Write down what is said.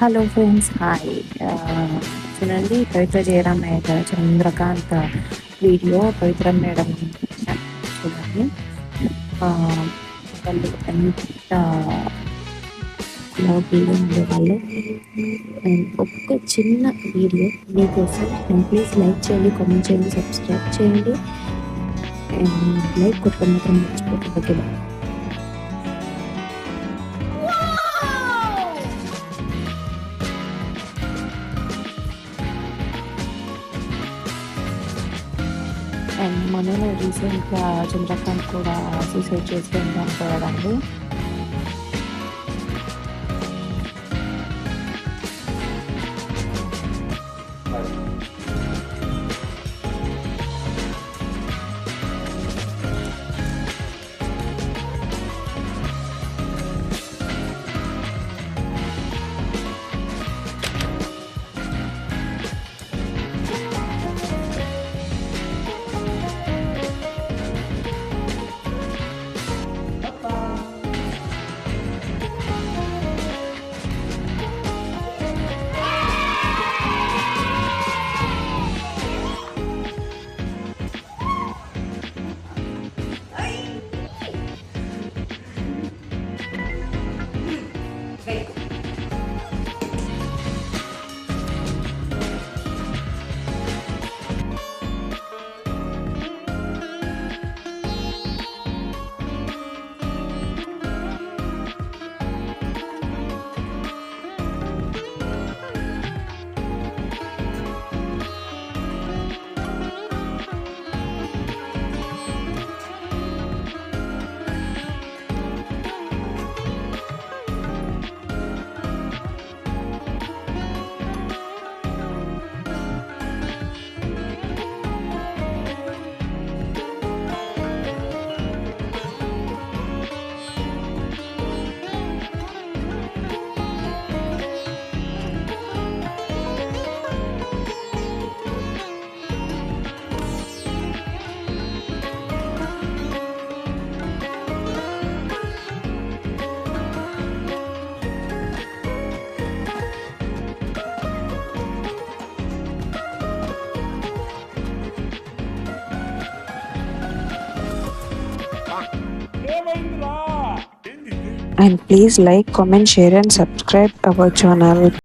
Hello friends hi. చూడండి పవిత్ర జయరామయ్య గారు Chandrakant video Pavitra madam చూడండి. వాళ్ళు ఎంత లవ్లీగా ఉండేవాళ్ళు అండ్ ఒక్క చిన్న వీడియో మీకోసం అండ్ ప్లీజ్ లైక్ చేయండి కామెంట్ చేయండి సబ్స్క్రైబ్ చేయండి. అండ్ లైక్ కొట్టుకోవడం మర్చిపోతుంది ఓకే అండ్ మొన్న రీసెంట్గా చంద్రకాంత్ కూడా సూసైడ్ చేసుకుంటాం చనిపోయాడండి and please like comment share and subscribe our channel